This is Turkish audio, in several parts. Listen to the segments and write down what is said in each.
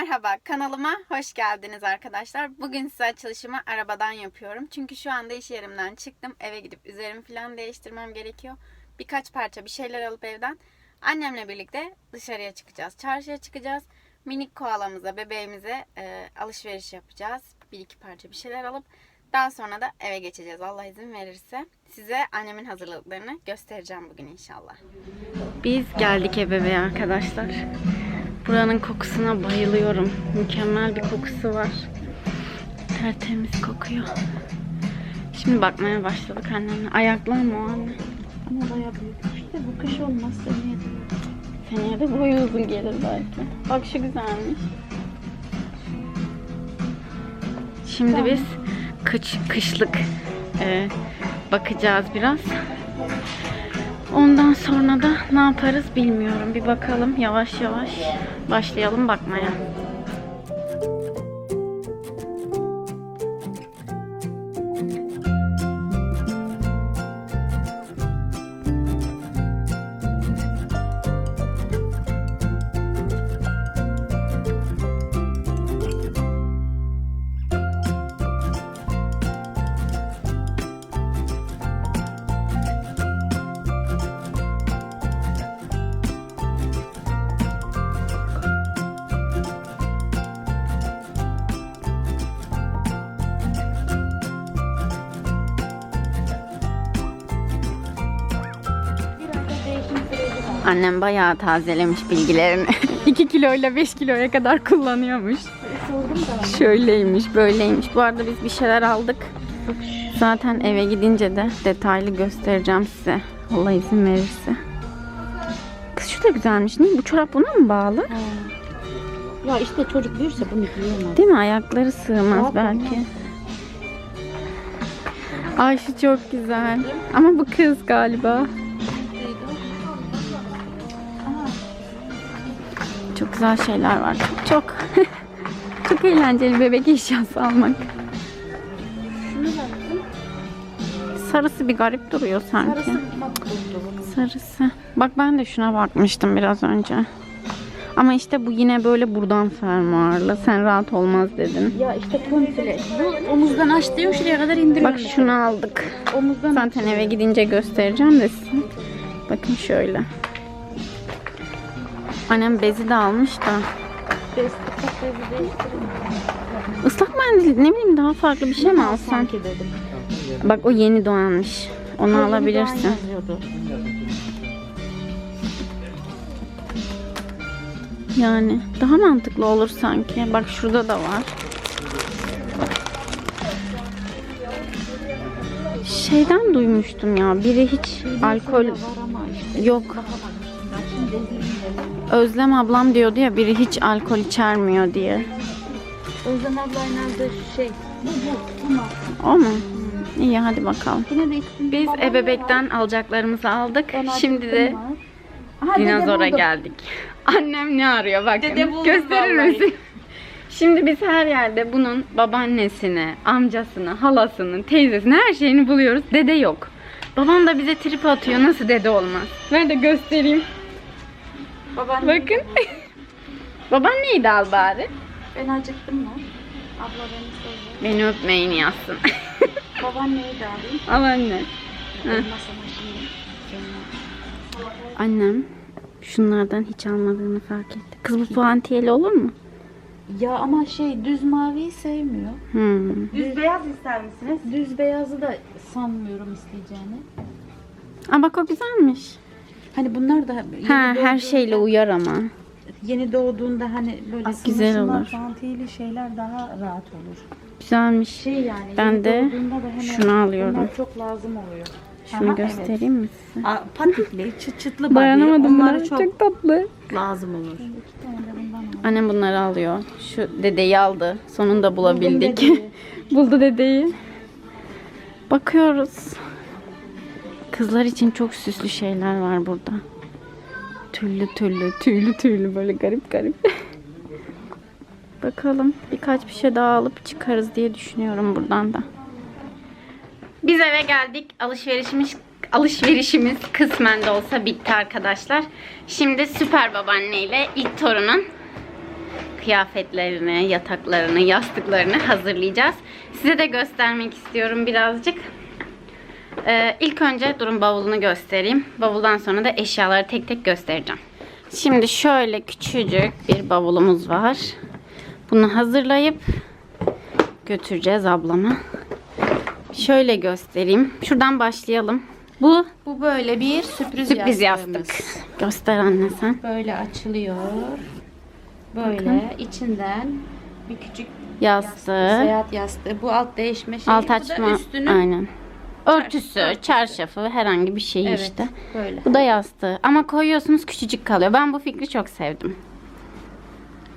Merhaba kanalıma hoş geldiniz arkadaşlar. Bugün size açılışımı arabadan yapıyorum. Çünkü şu anda iş yerimden çıktım. Eve gidip üzerimi falan değiştirmem gerekiyor. Birkaç parça bir şeyler alıp evden annemle birlikte dışarıya çıkacağız. Çarşıya çıkacağız. Minik koalamıza, bebeğimize e, alışveriş yapacağız. Bir iki parça bir şeyler alıp daha sonra da eve geçeceğiz Allah izin verirse. Size annemin hazırlıklarını göstereceğim bugün inşallah. Biz geldik eve arkadaşlar. Buranın kokusuna bayılıyorum. Mükemmel bir kokusu var. Tertemiz kokuyor. Şimdi bakmaya başladık annemle. Ayaklar mı o anne? Ama bayağı büyük. İşte bu kış olmaz seneye de. Seneye de boyu uzun gelir belki. Bak şu güzelmiş. Şimdi biz kış, kışlık e, bakacağız biraz. Ondan sonra da ne yaparız bilmiyorum. Bir bakalım yavaş yavaş başlayalım bakmaya. Annem bayağı tazelemiş bilgilerini. 2 kiloyla 5 kiloya kadar kullanıyormuş. Şöyleymiş, böyleymiş. Bu arada biz bir şeyler aldık. Zaten eve gidince de detaylı göstereceğim size. Allah izin verirse. Kız şu da güzelmiş. Niye? Bu çorap buna mı bağlı? Ya işte çocuk büyürse bunu giyemez. Değil mi? Ayakları sığmaz Yok, belki. Ay şu çok güzel. Ama bu kız galiba. Çok güzel şeyler var. Çok çok. çok eğlenceli bebek eşyası almak. Sarısı bir garip duruyor sanki. Sarısı. Bak ben de şuna bakmıştım biraz önce. Ama işte bu yine böyle buradan fermuarlı. Sen rahat olmaz dedin. Ya işte komple. Bu omuzdan aç diyor şuraya kadar indiriyor. Bak şunu aldık. Omuzdan Zaten eve gidince göstereceğim de size. Bakın şöyle. Annem bezi de almış da. Bez tıkak bezi değiştirin. Islak mendil ne bileyim daha farklı bir şey mi alsan? Sanki dedim. Bak o yeni doğanmış. Onu Yeni alabilirsin. doğan yazıyordu. Yani daha mantıklı olur sanki. Bak şurada da var. Şeyden duymuştum ya. Biri hiç alkol Var ama işte. yok. Bak şimdi Özlem ablam diyordu ya biri hiç alkol içermiyor diye. Özlem ablayla aldığı şey. Bu bu. Tamam. O mu? İyi hadi bakalım. De Biz ebebekten alacaklarımızı aldık. Ben Şimdi de var. Aha, dinozora geldik. Annem ne arıyor bakın. Dede Gösterir vallahi. misin? Şimdi biz her yerde bunun babaannesini, amcasını, halasını, teyzesini her şeyini buluyoruz. Dede yok. Babam da bize trip atıyor. Nasıl dede olmaz? Ver de göstereyim. Babaannem Bakın. Babaanneyi de al bari. Ben acıktım lan. Abla beni söyle. Beni öpmeyin yazsın. Babaanneyi de alayım. al anne. Şimdi. Annem şunlardan hiç almadığını fark etti. Kız bu puantiyeli olur mu? Ya ama şey düz maviyi sevmiyor. Hmm. Düz beyaz ister misiniz? Düz beyazı da sanmıyorum isteyeceğini. Aa bak o güzelmiş. Hani bunlar da yeni Ha her doğduğunda- şeyle uyar ama. Yeni doğduğunda hani böyle Ah, güzel sınırsınlar, olur. fantiyeli şeyler daha rahat olur. Güzelmiş. Şey yani Ben yeni de doğduğunda da hemen şunu alıyorum. Bunlar çok lazım oluyor. Şunu Aha, göstereyim mi size? Evet. Aa, patikli, çıt çıtlı body. Dayanamadım buna. çok, Çok... tatlı. lazım olur. İki tane de bundan al. Annem bunları alıyor. Şu dedeyi aldı. Sonunda bulabildik. dedeyi. Buldu dedeyi. Bakıyoruz. Kızlar için çok süslü şeyler var burada. Tüllü tüllü, tüylü tüylü böyle garip garip. Bakalım birkaç bir şey daha alıp çıkarız diye düşünüyorum buradan da. Biz eve geldik. Alışverişimiz alışverişimiz kısmen de olsa bitti arkadaşlar. Şimdi süper babaanne ile ilk torunun kıyafetlerini, yataklarını, yastıklarını hazırlayacağız. Size de göstermek istiyorum birazcık. Ee, ilk önce durun bavulunu göstereyim. Bavuldan sonra da eşyaları tek tek göstereceğim. Şimdi şöyle küçücük bir bavulumuz var. Bunu hazırlayıp götüreceğiz ablama. Şöyle göstereyim. Şuradan başlayalım. Bu Bu böyle bir sürpriz, sürpriz yastığımız. yastık. Göster anne sen. Böyle açılıyor. Böyle içinden bir küçük Yastığı. seyahat yastığı. Bu alt değişme şeyi. Alt Bu da açma. üstünün Aynen. Örtüsü, örtüsü. çarşafı, herhangi bir şey Evet, işte. böyle. Bu da yastığı. Ama koyuyorsunuz küçücük kalıyor. Ben bu fikri çok sevdim.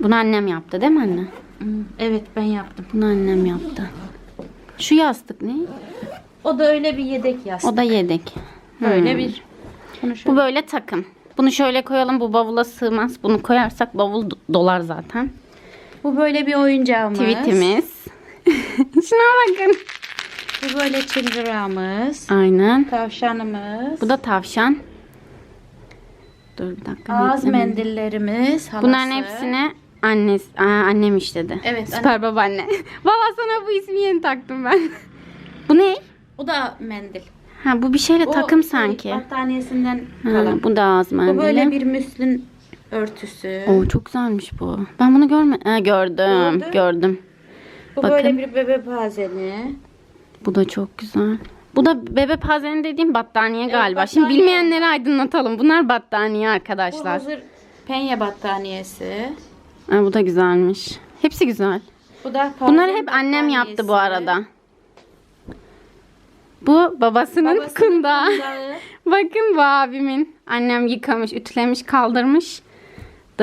Bunu annem yaptı değil mi anne? Hmm, Evet ben yaptım. Bunu annem yaptı. Şu yastık ne? O da öyle bir yedek yastık. O da yedek. böyle Hmm. bir. Bunu şöyle- Bu böyle takım. Bunu şöyle koyalım. Bu bavula sığmaz. Bunu koyarsak bavul do- dolar zaten. Bu böyle bir oyuncağımız. Tweetimiz. Şuna bakın. Bu böyle çıngırağımız. Aynen. Tavşanımız. Bu da tavşan. Dur bir dakika. Ağız bekle. mendillerimiz. Halası. Bunların hepsini annesi, aa, annem işledi. Evet, Süper babaanne. Valla sana bu ismi yeni taktım ben. bu ne? O da mendil. Ha bu bir şeyle O takım şey, sanki. Battaniyesinden Ha, kalan. bu da ağız mendili. Bu böyle bir müslün örtüsü. Oo, çok güzelmiş bu. Ben bunu görme ha, gördüm. Gördün? Gördüm. Bu bakın. böyle bir bebe pazeni. Bu da çok güzel. Bu da bebe pazeni dediğim battaniye galiba. Şimdi battaniye. bilmeyenleri aydınlatalım. Bunlar battaniye Bu arkadaşlar. hazır penye battaniyesi. Ha, bu da güzelmiş. Hepsi güzel. Bu da Bunları hep annem yaptı bu arada. Bu babasının, Babasının kundağı. Bakın bu abimin. Annem yıkamış, ütülemiş, kaldırmış.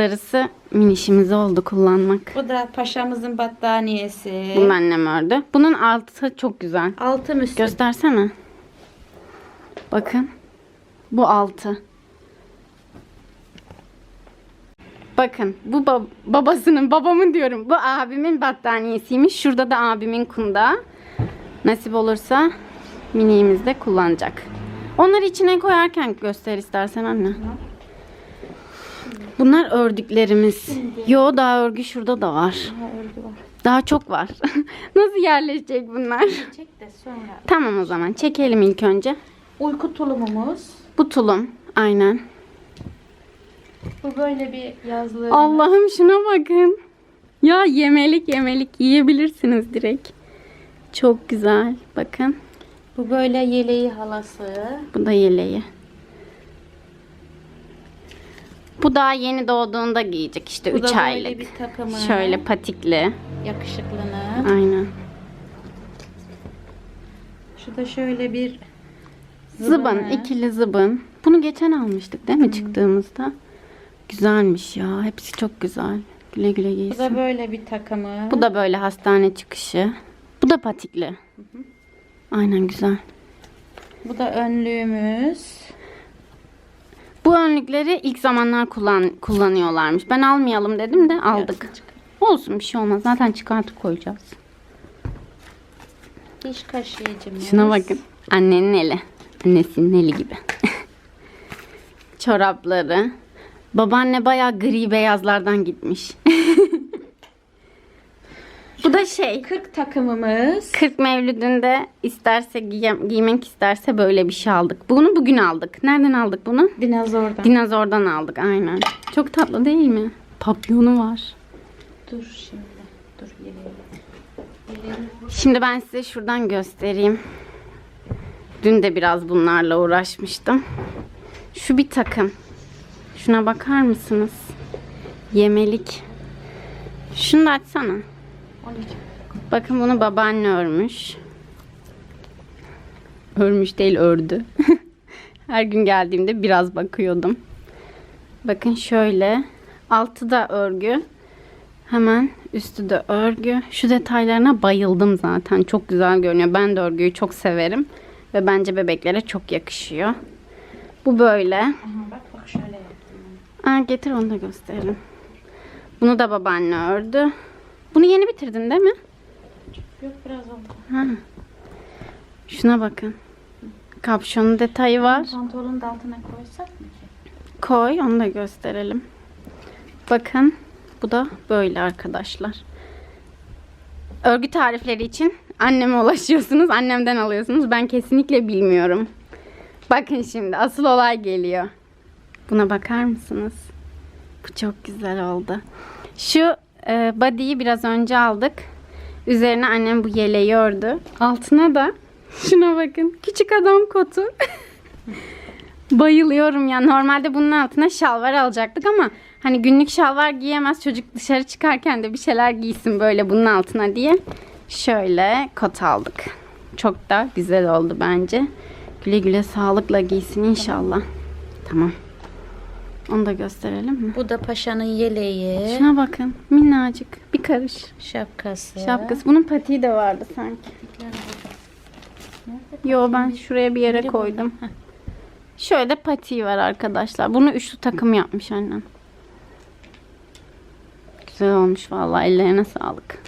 Darısı minişimize oldu kullanmak. Bu da paşamızın battaniyesi. Bunu annem ördü. Bunun altı çok güzel. Altı müslün. Göstersene. Bakın. Bu altı. Bakın bu bab- babasının babamın diyorum. Bu abimin battaniyesiymiş. Şurada da abimin kundağı. Nasip olursa miniğimizde kullanacak. Onları içine koyarken göster istersen anne. Bunlar ördüklerimiz. Yo daha örgü şurada da var. Ha, örgü var. Daha çok var. Nasıl yerleşecek bunlar? Çek de sonra. Tamam o zaman çekelim ilk önce. Uyku tulumumuz. Bu tulum. Aynen. Bu böyle bir yazlığı. Allah'ım şuna bakın. Ya yemelik yemelik yiyebilirsiniz direkt. Çok güzel. Bakın. Bu böyle yeleği halası. Bu da yeleği. Bu daha yeni doğduğunda giyecek işte Bu 3 da böyle aylık. bir takımı. Şöyle patikli. Yakışıklının. Aynen. Şu da şöyle bir Zıbın, zıbını. ikili zıbın. Bunu geçen almıştık değil mi çıktığımızda? Güzelmiş ya. Hepsi çok güzel. Güle güle Bu giysin. da böyle bir takımı. Bu da böyle hastane çıkışı. Bu da patikli. Aynen güzel. Bu da önlüğümüz. Bu önlükleri ilk zamanlar kullan kullanıyorlarmış. Ben almayalım dedim de aldık. Olsun bir şey olmaz. Zaten çıkartıp koyacağız. Diş kaşıyıcımız. Şuna bakın. Annenin eli. Annesinin eli gibi. Çorapları. Babaanne bayağı gri beyazlardan gitmiş. Bu da şey. 40 takımımız. 40 Mevlüdünde isterse giye- giymek isterse böyle bir şey aldık. Bunu bugün aldık. Nereden aldık bunu? Dinozordan. Dinozordan aldık aynen. Çok tatlı değil mi? Papyonu var. Dur şimdi. Dur yeleği. Yeleği. Şimdi ben size şuradan göstereyim. Dün de biraz bunlarla uğraşmıştım. Şu bir takım. Şuna bakar mısınız? Yemelik. Şunu da açsana. 12. Bakın bunu babaanne örmüş. Örmüş değil ördü. Her gün geldiğimde biraz bakıyordum. Bakın şöyle. Altı da örgü. Hemen üstü de örgü. Şu detaylarına bayıldım zaten. Çok güzel görünüyor. Ben de örgüyü çok severim. Ve bence bebeklere çok yakışıyor. Bu böyle. Aha, bak bak şöyle yaptım. Aa, getir onu da gösterelim. Bunu da babaanne ördü. Bunu yeni bitirdin değil mi? Yok biraz oldu. Ha. Şuna bakın. Kapşonun detayı var. Pantolonun da altına koysak mı ki? Koy onu da gösterelim. Bakın. Bu da böyle arkadaşlar. Örgü tarifleri için anneme ulaşıyorsunuz. Annemden alıyorsunuz. Ben kesinlikle bilmiyorum. Bakın şimdi asıl olay geliyor. Buna bakar mısınız? Bu çok güzel oldu. Şu e, body'yi biraz önce aldık. Üzerine annem bu yeleği ördü. Altına da şuna bakın. Küçük adam kotu. Bayılıyorum ya. Normalde bunun altına şalvar alacaktık ama hani günlük şalvar giyemez. Çocuk dışarı çıkarken de bir şeyler giysin böyle bunun altına diye. Şöyle kot aldık. Çok da güzel oldu bence. Güle güle sağlıkla giysin inşallah. Tamam. Onu da gösterelim mi? Bu da paşanın yeleği, Şuna bakın. Minnacık. Bir karış. şapkası. Şapkası. Bunun patiği de vardı sanki. Yo ben şuraya bir yere koydum. Şöyle patiği var arkadaşlar. Bunu üçlü takım yapmış annem. Güzel olmuş vallahi ellerine sağlık.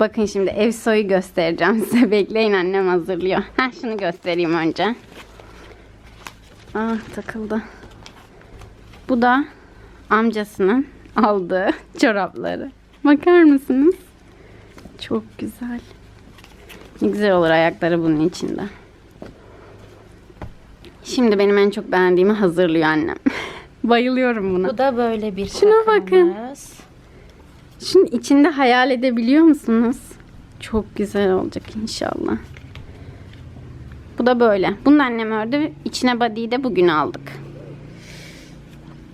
Bakın şimdi ev soyu göstereceğim size. Bekleyin annem hazırlıyor. Heh, şunu göstereyim önce. Ah takıldı. Bu da amcasının aldığı çorapları. Bakar mısınız? Çok güzel. Ne güzel olur ayakları bunun içinde. Şimdi benim en çok beğendiğimi hazırlıyor annem. Bayılıyorum buna. Bu da böyle bir Şuna bakın. Şunun içinde hayal edebiliyor musunuz? Çok güzel olacak inşallah. Bu da böyle. Bunu da annem ördü. İçine body'yi de bugün aldık.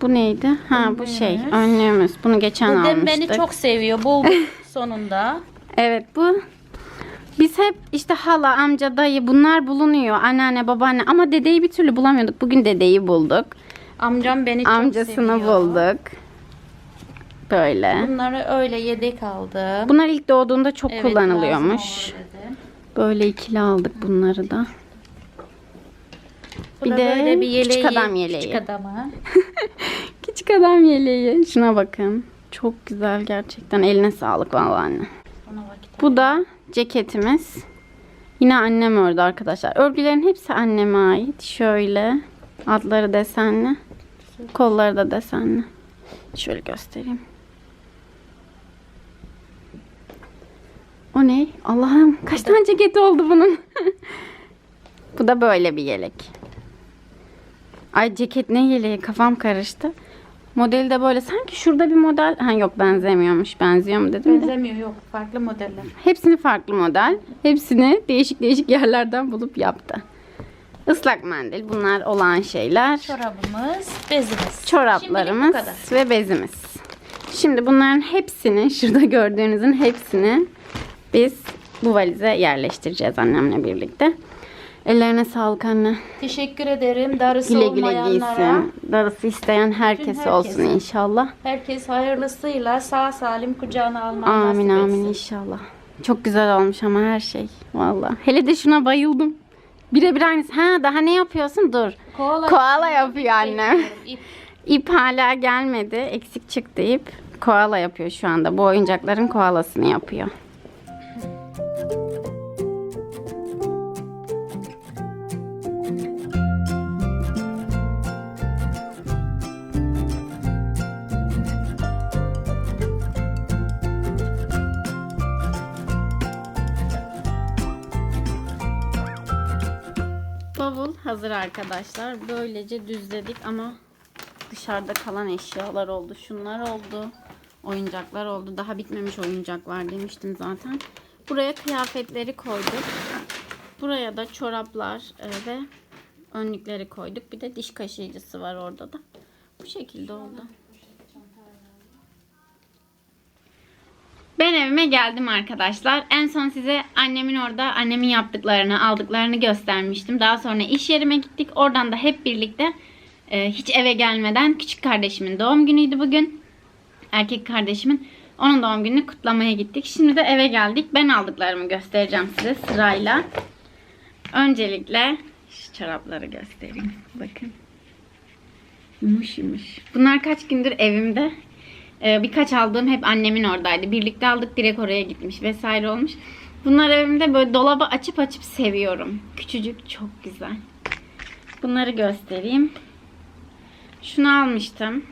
Bu neydi? Ha bu şey Önlüğümüz. Bunu geçen Bu almıştık. beni çok seviyor. Buldum sonunda. Evet bu biz hep işte hala, amca, dayı bunlar bulunuyor. Anneanne, babaanne ama dedeyi bir türlü bulamıyorduk. Bugün dedeyi bulduk. Amcam beni çok Amcasını seviyor. bulduk. Böyle. Bunları öyle yedek aldım. Bunlar ilk doğduğunda çok Evet, kullanılıyormuş. olur. Böyle ikili aldık bunları da. Bu Bir de böyle bir yeleği. küçük adam yeleği. Küçük adamı. Küçük adam yeleği. Şuna bakın. Çok güzel gerçekten. Eline sağlık vallahi anne. Bu da ceketimiz. Yine annem ördü arkadaşlar. Örgülerin hepsi anneme ait. Şöyle altları desenli. Kolları da desenli. Şöyle göstereyim. O ne? Allah'ım kaç tane ceketi oldu bunun? Bu da böyle bir yelek. Ay ceket ne yeleği kafam karıştı. Modeli de böyle sanki şurada bir model. Ha yok benzemiyormuş. Benziyor mu dedim de. Benzemiyor yok. Farklı modeller. Hepsini farklı model. Hepsini değişik değişik yerlerden bulup yaptı. Islak mendil bunlar olan şeyler. Çorabımız, bezimiz. Çoraplarımız Şimdilik bu kadar. ve bezimiz. Şimdi bunların hepsini şurada gördüğünüzün hepsini biz bu valize yerleştireceğiz annemle birlikte. Ellerine sağlık anne. Teşekkür ederim. Darısı Güle güle olmayanlara. giysin. Darısı isteyen herkese herkese. olsun inşallah. Herkes hayırlısıyla sağ salim kucağına almayı Amin nasip amin etsin. inşallah. Çok güzel olmuş ama her şey. Valla. Hele de şuna bayıldım. Birebir aynısı. Ha daha ne yapıyorsun? Dur. Koala, Koala yapıyor annem. İp. İp hala gelmedi. Eksik çıktı ip. Koala yapıyor şu anda. Bu oyuncakların koalasını yapıyor. Hazır arkadaşlar. Böylece düzledik ama dışarıda kalan eşyalar oldu. Şunlar oldu. Oyuncaklar oldu. Daha bitmemiş oyuncak var demiştim zaten. Buraya kıyafetleri koyduk. Buraya da çoraplar e, ve önlükleri koyduk. Bir de diş kaşıyıcısı var orada da. Bu şekilde oldu. Ben evime geldim arkadaşlar. En son size annemin orada annemin yaptıklarını, aldıklarını göstermiştim. Daha sonra iş yerime gittik. Oradan da hep birlikte e, hiç eve gelmeden küçük kardeşimin doğum günüydü bugün. Erkek kardeşimin. Onun doğum gününü kutlamaya gittik. Şimdi de eve geldik. Ben aldıklarımı göstereceğim size sırayla. Öncelikle şu çorapları göstereyim. Bakın. Yumuş yumuş. Bunlar kaç gündür evimde. Ee, birkaç aldığım hep annemin oradaydı. Birlikte aldık direkt oraya gitmiş vesaire olmuş. Bunlar evimde böyle dolabı açıp açıp seviyorum. Küçücük çok güzel. Bunları göstereyim. Şunu almıştım.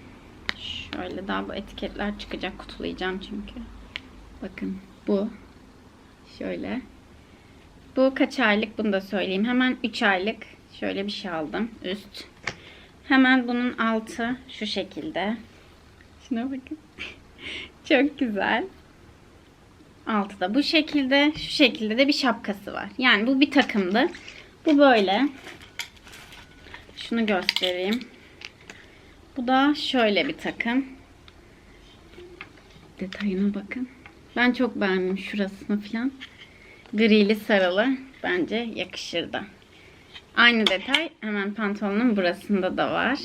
Şöyle daha bu etiketler çıkacak. Kutulayacağım çünkü. Bakın bu. Şöyle. Bu kaç aylık bunu da söyleyeyim. Hemen 3 aylık şöyle bir şey aldım. Üst. Hemen bunun altı şu şekilde. Şuna bakın. Çok güzel. Altı da bu şekilde. Şu şekilde de bir şapkası var. Yani bu bir takımdı. Bu böyle. Şunu göstereyim. Bu da şöyle bir takım. Detayına bakın. Ben çok beğendim şurasını falan. Grili sarılı. Bence yakışırdı. Aynı detay hemen pantolonun burasında da var.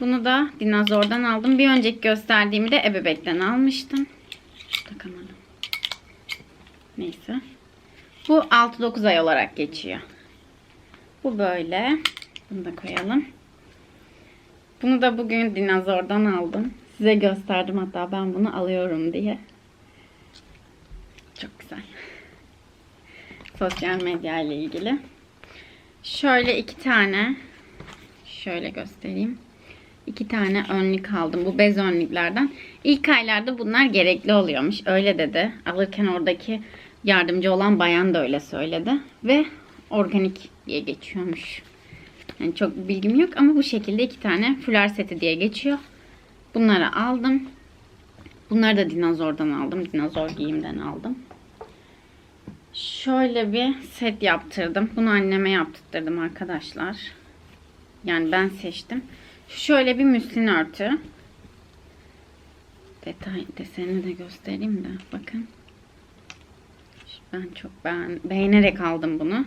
Bunu da dinozordan aldım. Bir önceki gösterdiğimi de ebebekten almıştım. Takamadım. Neyse. Bu 6-9 ay olarak geçiyor. Bu böyle. Bunu da koyalım. Bunu da bugün dinozordan aldım. Size gösterdim hatta ben bunu alıyorum diye. Çok güzel. Sosyal medya ile ilgili. Şöyle iki tane şöyle göstereyim. İki tane önlük aldım. Bu bez önlüklerden. İlk aylarda bunlar gerekli oluyormuş. Öyle dedi. Alırken oradaki yardımcı olan bayan da öyle söyledi. Ve organik diye geçiyormuş. Yani çok bilgim yok ama bu şekilde iki tane fular seti diye geçiyor. Bunları aldım. Bunları da dinozordan aldım. Dinozor giyimden aldım. Şöyle bir set yaptırdım. Bunu anneme yaptırdım arkadaşlar. Yani ben seçtim. Şöyle bir müslin örtü. Detay desenini de göstereyim de bakın. Ben çok beğen beğenerek aldım bunu.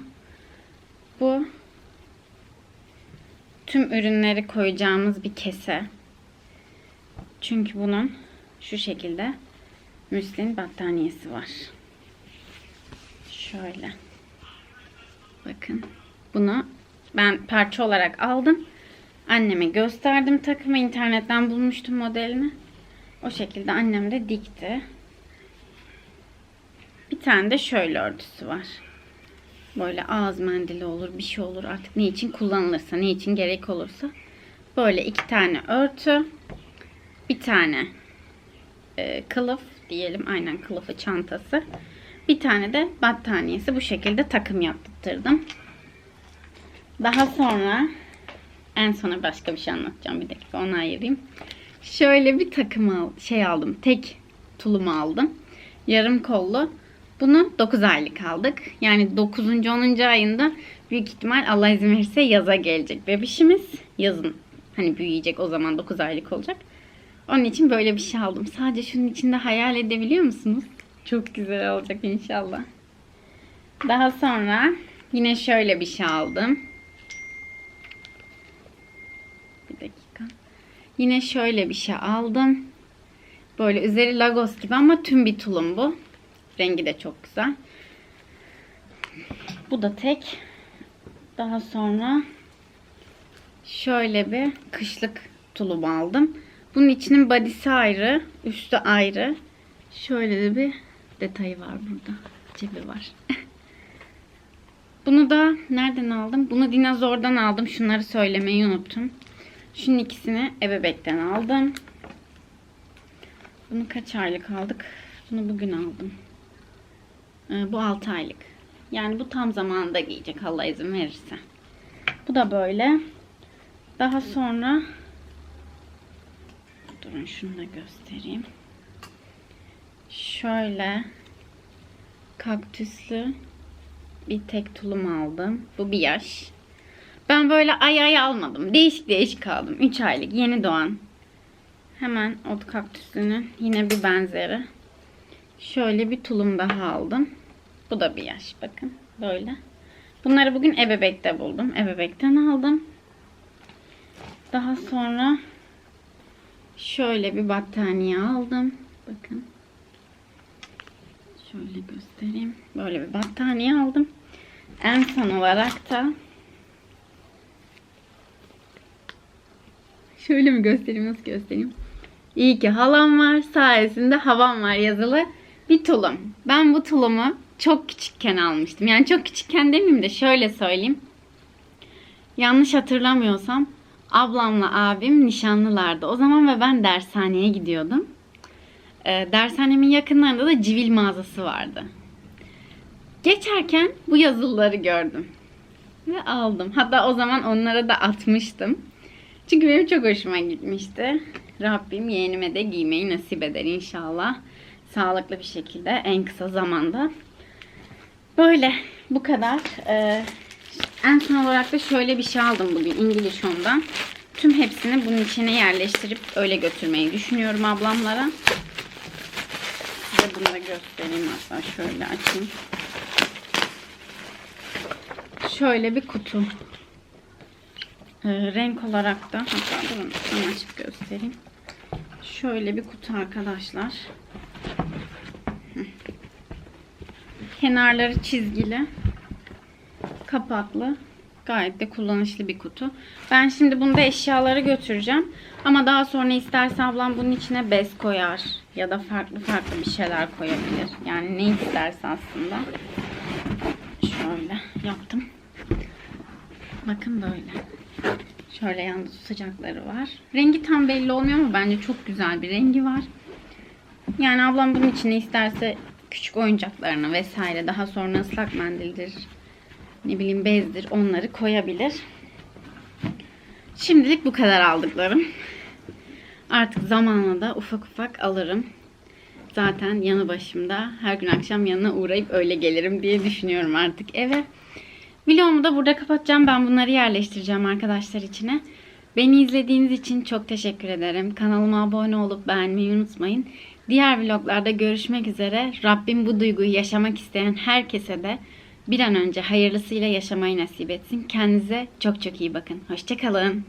Bu tüm ürünleri koyacağımız bir kese. Çünkü bunun şu şekilde müslin battaniyesi var. Şöyle. Bakın. Bunu ben parça olarak aldım. Anneme gösterdim takımı. internetten bulmuştum modelini. O şekilde annem de dikti. Bir tane de şöyle örtüsü var. Böyle ağız mendili olur, bir şey olur artık ne için kullanılırsa, ne için gerek olursa. Böyle iki tane örtü, bir tane e, kılıf diyelim, aynen kılıfı çantası. Bir tane de battaniyesi bu şekilde takım yaptırdım. Daha sonra en sona başka bir şey anlatacağım. Bir dakika onu ayırayım. Şöyle bir takım al, şey aldım. Tek tulumu aldım. Yarım kollu. Bunu 9 aylık aldık. Yani 9. 10. ayında büyük ihtimal Allah izin verirse yaza gelecek bebişimiz. Yazın hani büyüyecek o zaman 9 aylık olacak. Onun için böyle bir şey aldım. Sadece şunun içinde hayal edebiliyor musunuz? Çok güzel olacak inşallah. Daha sonra yine şöyle bir şey aldım. Bir dakika. Yine şöyle bir şey aldım. Böyle üzeri Lagos gibi ama tüm bir tulum bu. Rengi de çok güzel. Bu da tek. Daha sonra şöyle bir kışlık tulum aldım. Bunun içinin body'si ayrı, üstü ayrı. Şöyle de bir detayı var burada. Cebi var. Bunu da nereden aldım? Bunu dinozordan aldım. Şunları söylemeyi unuttum. Şunun ikisini ebebekten aldım. Bunu kaç aylık aldık? Bunu bugün aldım. Ee, bu 6 aylık. Yani bu tam zamanında giyecek Allah izin verirse. Bu da böyle. Daha sonra durun şunu da göstereyim. Şöyle kaktüslü bir tek tulum aldım. Bu bir yaş. Ben böyle ay ay almadım. Değişik değişik aldım. 3 aylık yeni doğan. Hemen ot kaktüsünün yine bir benzeri. Şöyle bir tulum daha aldım. Bu da bir yaş bakın. Böyle. Bunları bugün ebebekte buldum. Ebebekten aldım. Daha sonra şöyle bir battaniye aldım. Bakın. Şöyle göstereyim. Böyle bir battaniye aldım. En son olarak da şöyle mi göstereyim nasıl göstereyim? İyi ki halam var sayesinde havam var yazılı bir tulum. Ben bu tulumu çok küçükken almıştım. Yani çok küçükken demeyeyim de şöyle söyleyeyim. Yanlış hatırlamıyorsam ablamla abim nişanlılardı. O zaman ve ben dershaneye gidiyordum. Ee, dershanemin yakınlarında da civil mağazası vardı. Geçerken bu yazıları gördüm. Ve aldım. Hatta o zaman onlara da atmıştım. Çünkü benim çok hoşuma gitmişti. Rabbim yeğenime de giymeyi nasip eder inşallah. Sağlıklı bir şekilde en kısa zamanda. Böyle bu kadar. Ee, en son olarak da şöyle bir şey aldım bugün İngiliz Home'dan. Tüm hepsini bunun içine yerleştirip öyle götürmeyi düşünüyorum ablamlara. Size bunu da göstereyim hatta şöyle açayım. Şöyle bir kutu. Ee, renk olarak da hatta durun ben açıp göstereyim. Şöyle bir kutu arkadaşlar. Kenarları çizgili. Kapaklı. Gayet de kullanışlı bir kutu. Ben şimdi bunda eşyaları götüreceğim. Ama daha sonra isterse ablam bunun içine bez koyar. Ya da farklı farklı bir şeyler koyabilir. Yani ne isterse aslında. Şöyle yaptım. Bakın böyle. Şöyle yanında sıcakları var. Rengi tam belli olmuyor ama bence çok güzel bir rengi var. Yani ablam bunun içine isterse küçük oyuncaklarını vesaire daha sonra ıslak mendildir, ne bileyim bezdir onları koyabilir. Şimdilik bu kadar aldıklarım. Artık zamanla da ufak ufak alırım. Zaten yanı başımda her gün akşam yanına uğrayıp öyle gelirim diye düşünüyorum artık eve. Vlogumu da burada kapatacağım. Ben bunları yerleştireceğim arkadaşlar içine. Beni izlediğiniz için çok teşekkür ederim. Kanalıma abone olup beğenmeyi unutmayın. Diğer vloglarda görüşmek üzere. Rabbim bu duyguyu yaşamak isteyen herkese de bir an önce hayırlısıyla yaşamayı nasip etsin. Kendinize çok çok iyi bakın. Hoşçakalın.